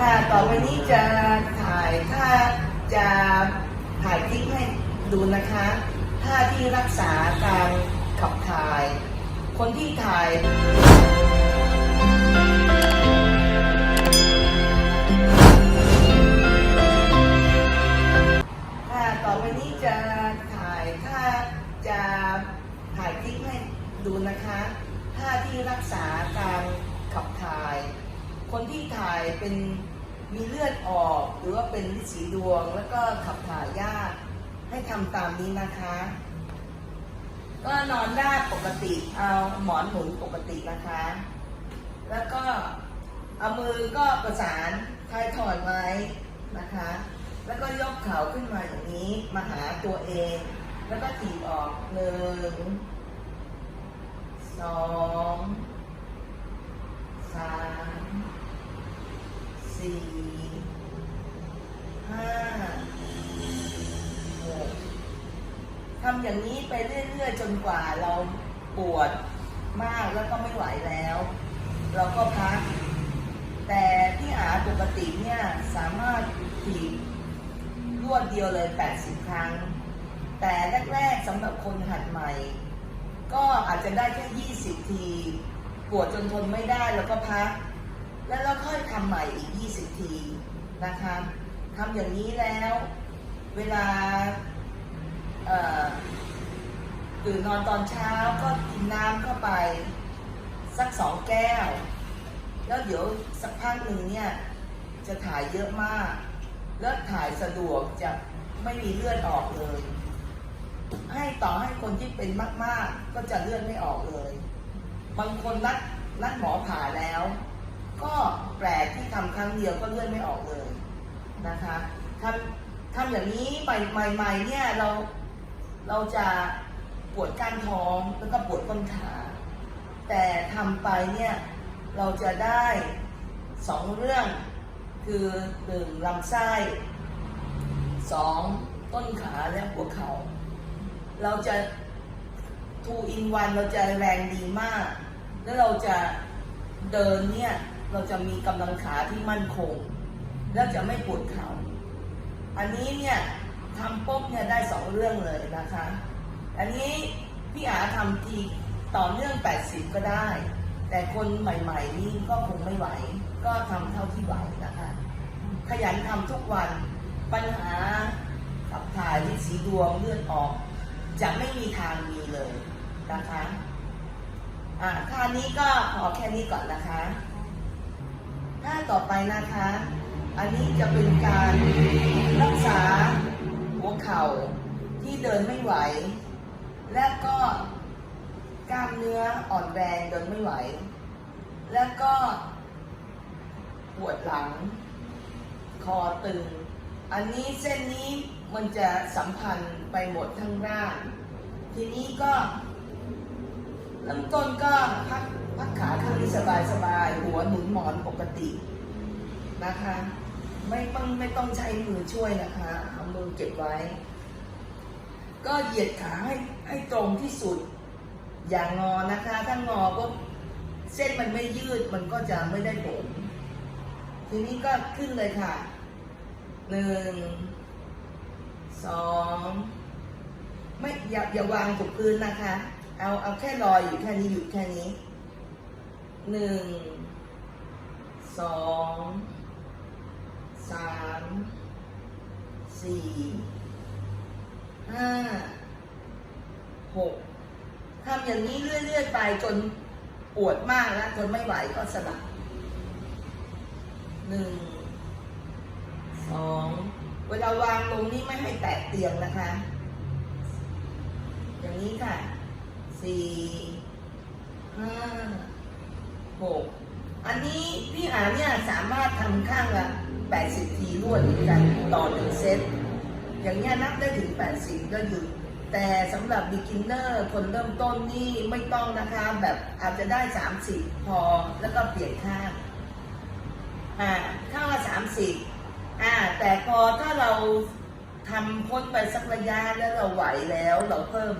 ค่ะต่อไปนี้จะถ่ายถ้าจะถ่ายคลิปให้ดูนะคะท่าที่รักษาการขับถ่าย คนที่ถ่ายค่ะต่อไปนี้จะถ่ายถ้าจะถ่ายคลิปให้ดูนะคะท่าที่รักษาการขับถ่าย คนที่ถ่ายเป็น มีเลือดออกหรือว่าเป็นลิสีดวง แล้วก็ขับถ่ายยากให้ทำตามนี้นะคะ ก็นอนได้ปกติเอาหมอนหมุนปกตินะคะ แล้วก็เอามือก็ประสานท้ายถอยไว้นะคะ แล้วก็ยกเข่าขึ้นมาอย่างนี้มาหาตัวเอง แล้วก็ถีบออกหนึ่งสองสาม สี่ห้าหกทำอย่างนี้ไปเรื่อยๆจนกว่าเราปวดมากแล้วก็ไม่ไหวแล้ว เราก็พัก แต่ที่อาปกติเนี่ยสามารถถีบรวดเดียวเลย 80 ครั้ง แต่แรกๆสำหรับคนหัดใหม่ ก็อาจจะได้แค่ 20 ที ปวดจนทนไม่ได้แล้วก็พัก แล้วเราค่อยทำใหม่อีก 20 ทีนะคะทำอย่างนี้แล้ว เวลาตื่นนอนตอนเช้าก็กินน้ำเข้าไป สักสองแก้ว แล้วเดี๋ยวสักพักหนึ่งเนี่ย จะถ่ายเยอะมาก แล้วถ่ายสะดวกจะไม่มีเลือดออกเลย ให้ต่อให้คนที่เป็นมาก ๆ ก็จะเลือดไม่ออกเลย บางคนนัดนัดหมอผ่าแล้ว ก็แปลกที่ทำครั้งเดียวก็เลื่อดไม่ออกเลยนะคะทำทำอย่างนี้ใหม่ๆเนี่ยเราเราจะปวดก้านท้องแล้วก็ปวดต้นขาแต่ทำไปเนี่ยเราจะได้สองเรื่องคือหนึ่งลำไส้สองต้นขาและหัวเขา่าเราจะ two in one เราจะแรงดีมาก แล้วเราจะเดินเนี่ย เราจะมีกำลังขาที่มั่นคง แล้วจะไม่ปวดเขา่าอันนี้เนี่ยทำปุ๊บเนี่ยได้สองเรื่องเลยนะคะ อันนี้พี่อาทำทีต่อเนื่อง 80 ก็ได้ แต่คนใหม่ๆนี่ก็คงไม่ไหว ก็ทำเท่าที่ไหวนะคะ ขยันทำทุกวันปัญหาขับถ่ายที่สีดวงเลือดออก จะไม่มีทางมีเลยนะคะ อ่าท่านี้ก็พอแค่นี้ก่อนนะคะ ท่าต่อไปนะคะ อันนี้จะเป็นการรักษาหัวเข่าที่เดินไม่ไหว และก็กล้ามเนื้ออ่อนแรงเดินไม่ไหว และก็ปวดหลัง คอตึง อันนี้เส้นนี้มันจะสัมพันธ์ไปหมดทั้งร่าง ทีนี้ก็เริ่มต้นก็พัก พักขาข้างนี้สบายสบายหัวหนุนหมอนปกตินะคะ ไม่ต้องไม่ต้องใช้มือช่วยนะคะเอามือเก็บไว้ ก็เหยียดขาให้ให้ตรงที่สุด อย่างงอนะคะ ถ้างอก็เส้นมันไม่ยืดมันก็จะไม่ได้ผลทีนี้ก็ขึ้นเลยค่ะหนึ่งสองไม่อย่าอย่าวางกับพื้นนะคะ เอาเอาแค่ลอยอยู่แค่นี้หยุดแค่นี้ หนึ่งสองสามสี่ห้าหกทำอย่างนี้เรื่อยๆไปจนปวดมากแล้วจนไม่ไหวก็สลับหนึ่งสองเวลาวางลงนี่ไม่ให้แตะเตียงนะคะ อย่างนี้ค่ะสี่ห้า หกอันนี้พี่หาเนี่ยสามารถทำข้างละแปดสิบทีรวดเหมือนกันต่อหนึ่งเซต อย่างเงี้ยนับได้ถึง80แล้วหยุดแต่สำหรับ beginner คนเริ่มต้นนี่ไม่ต้องนะคะ แบบอาจจะได้ 30 พอแล้วก็เปลี่ยนข้างอ่าข้างละ30อ่าแต่พอถ้าเราทำพ้นไปสักระยะแล้วเราไหวแล้วเราเพิ่ม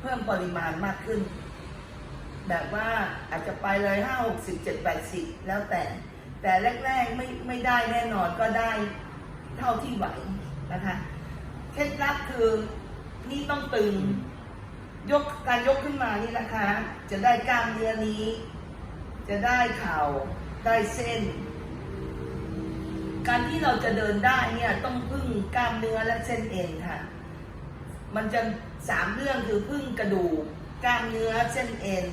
เพิ่มปริมาณมากขึ้น แบบว่าอาจจะไปเลยห้าหกสิบเจ็ดแปดสิบแล้วแต่ แต่แรกๆไม่ไม่ได้แน่นอนก็ได้เท่าที่ไหวนะคะเคล็ดลับคือนี่ต้องตึง ยกการยกขึ้นมานี่นะคะ จะได้กล้ามเนื้อนี้ จะได้เข่าได้เส้น การที่เราจะเดินได้เนี่ยต้องพึ่งกล้ามเนื้อและเส้นเอ็นค่ะ มันจะสามเรื่องคือพึ่งกระดูกกล้ามเนื้อเส้นเอ็น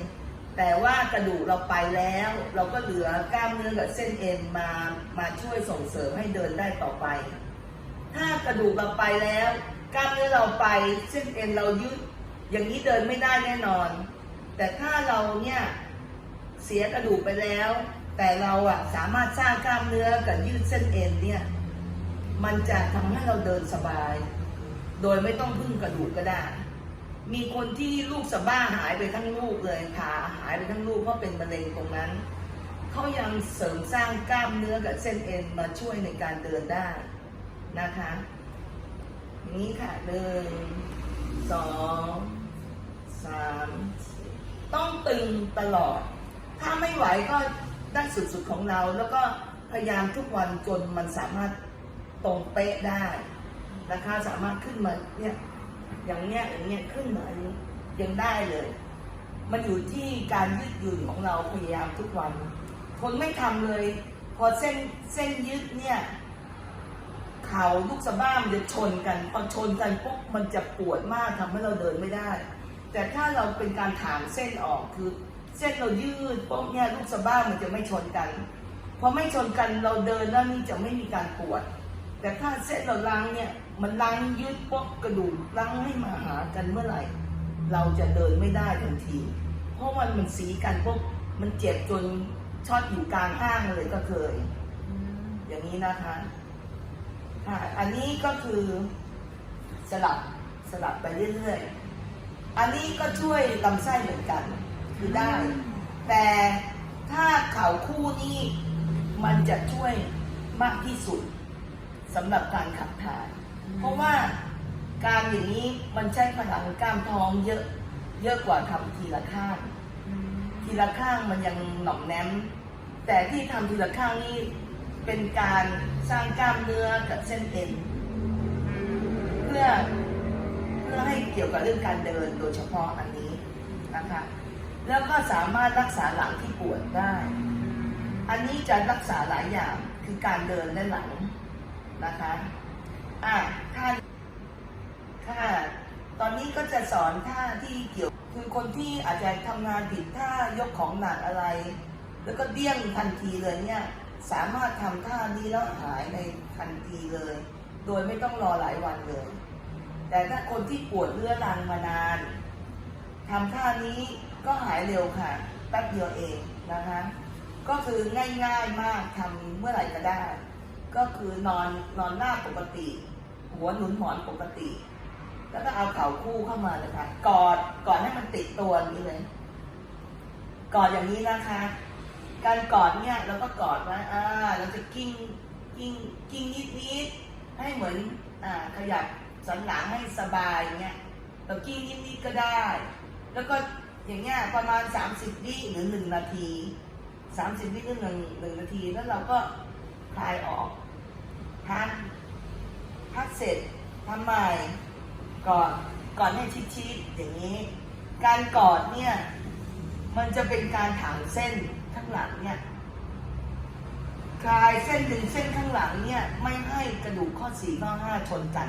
แต่ว่ากระดูกเราไปแล้ว เราก็เหลือกล้ามเนื้อกับเส้นเอ็นมามาช่วยส่งเสริมให้เดินได้ต่อไป ถ้ากระดูกเราไปแล้ว กล้ามเนื้อเราไปเส้นเอ็นเรายืดอย่างนี้เดินไม่ได้แน่นอน แต่ถ้าเราเนี่ยเสียกระดูกไปแล้ว แต่เราอะสามารถสร้างกล้ามเนื้อกับยืดเส้นเอ็นเนี่ยมันจะทำให้เราเดินสบาย โดยไม่ต้องพึ่งกระดูกก็ได้ มีคนที่ลูกสะบ้าหายไปทั้งลูกเลยขาหายไปทั้งลูกเพราะเป็นมะเร็งตรงนั้น เขายังเสริมสร้างกล้ามเนื้อกับเส้นเอ็นมาช่วยในการเดินได้นะคะนี้ค่ะหนึ่งสองสามต้องตึงตลอด ถ้าไม่ไหวก็ได้สุดๆของเรา แล้วก็พยายามทุกวันจนมันสามารถตรงเป๊ะได้นะคะสามารถขึ้นมาเนี่ย อย่างเนี้ยอย่างเนี้ยขึ้นมาอย่างนี้ยังได้เลย มันอยู่ที่การยืดหยุ่นของเราพยายามทุกวัน คนไม่ทำเลย พอเส้นเส้นยืดเนี่ยเข่าลูกสะบ้ามันจะชนกันพอชนกันปุ๊บมันจะปวดมากทำให้เราเดินไม่ได้ แต่ถ้าเราเป็นการถางเส้นออกคือ เส้นเรายืดปุ๊บเนี่ยลูกสะบ้ามันจะไม่ชนกันพอไม่ชนกันเราเดินแล้วนี่จะไม่มีการปวด แต่ถ้าเส้นเราล้างเนี่ย มันล้างยืดปุ๊บกระดูกล้างให้มาหากันเมื่อไหร่ เราจะเดินไม่ได้ทันที เพราะมันมันสีกันปุ๊บมันเจ็บจนช็อตอยู่กลางห้างเลยก็เคย อย่างนี้นะคะค่ะอันนี้ก็คือสลับสลับไปเรื่อยๆ อันนี้ก็ช่วยลำไส้เหมือนกัน คือได้ แต่ถ้าเข่าคู่นี้มันจะช่วยมากที่สุดสำหรับการขับถ่าย เพราะว่าการอย่างนี้มันใช้พลังกล้ามท้องเยอะเยอะกว่าทำทีละข้าง ทีละข้างมันยังหน่อมแนม แต่ที่ทำทีละข้างนี่เป็นการสร้างกล้ามเนื้อกับเส้นเอ็นเพื่อเพื่อให้เกี่ยวกับเรื่องการเดินโดยเฉพาะอันนี้นะคะแล้วก็สามารถรักษาหลังที่ปวดได้ อันนี้จะรักษาหลายอย่างคือการเดินและหลังนะคะ อะท่าค่ะตอนนี้ก็จะสอนท่าที่เกี่ยว คือคนที่อาจจะทำงานผิดท่ายกของหนักอะไร แล้วก็เดี้ยงทันทีเลยเนี่ย สามารถทำท่านี้แล้วหายในทันทีเลย โดยไม่ต้องรอหลายวันเลย แต่ถ้าคนที่ปวดเรื้อรังมานานทำท่านี้ก็หายเร็วค่ะแป๊บเดียวเองนะคะ ก็คือง่ายๆมากทำเมื่อไหร่ก็ได้ ก็คือนอนนอนหน้าปกติ หัวหนุนหมอนปกติ แล้วก็เอาเข่าคู่เข้ามาเลยค่ะกอดกอดให้มันติดตัวนี้เลย กอดอย่างนี้นะคะ การกอดเนี่ยเราก็กอดไว้อ่าเราจะกิ้งกิ้งกิ้งนิดนิดให้เหมือนอ่าขยับสันหลังให้สบายอย่างเงี้ยเรากิ้งนิดนิดก็ได้ แล้วก็อย่างเงี้ยประมาณ 30วิหรือหนึ่งนาที 30วิหรือหนึ่งหนึ่งนาที แล้วเราก็คลายออกพัก พักเสร็จทำใหม่กอดกอดให้ชิดๆอย่างนี้ การกอดเนี่ย มันจะเป็นการถางเส้นข้างหลังเนี่ยคลายเส้นดึงเส้นข้างหลังเนี่ยไม่ให้กระดูกข้อสี่ข้อห้าชนกัน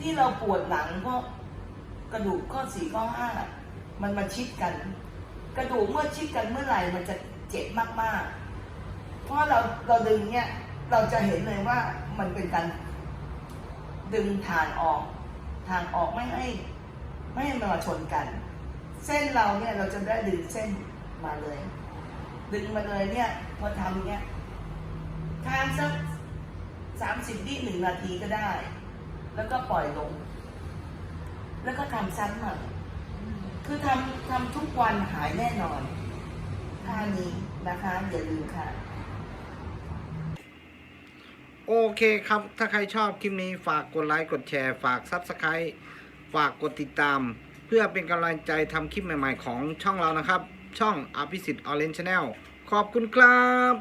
ที่เราปวดหลังเพราะกระดูกข้อสี่ข้อห้ามันมาชิดกัน กระดูกเมื่อชิดกันเมื่อไหร่มันจะเจ็บมากๆ เพราะเราเราดึงเนี่ยเราจะเห็นเลยว่ามันเป็นการ ดึงทางออกทางออกไม่ให้ไม่ให้มันมาชนกัน เส้นเราเนี่ยเราจะได้ดึงเส้นมาเลย ดึงมาเลยเนี่ยพอทำเนี่ยทานสักสามสิบวิหนึ่งนาทีก็ได้ แล้วก็ปล่อยลง แล้วก็ทำซ้ำใหม่คือทำทำทุกวันหายแน่นอนท่านี้นะคะอย่าลืมค่ะ โอเคครับ ถ้าใครชอบคลิปนี้ฝากกดไลค์ กดแชร์ ฝากซับสไครต์ฝากกดติดตาม เพื่อเป็นกำลังใจทำคลิปใหม่ๆของช่องเรานะครับ ช่องอภิสิทธิ์ออเรนจ์ชาแนลขอบคุณครับ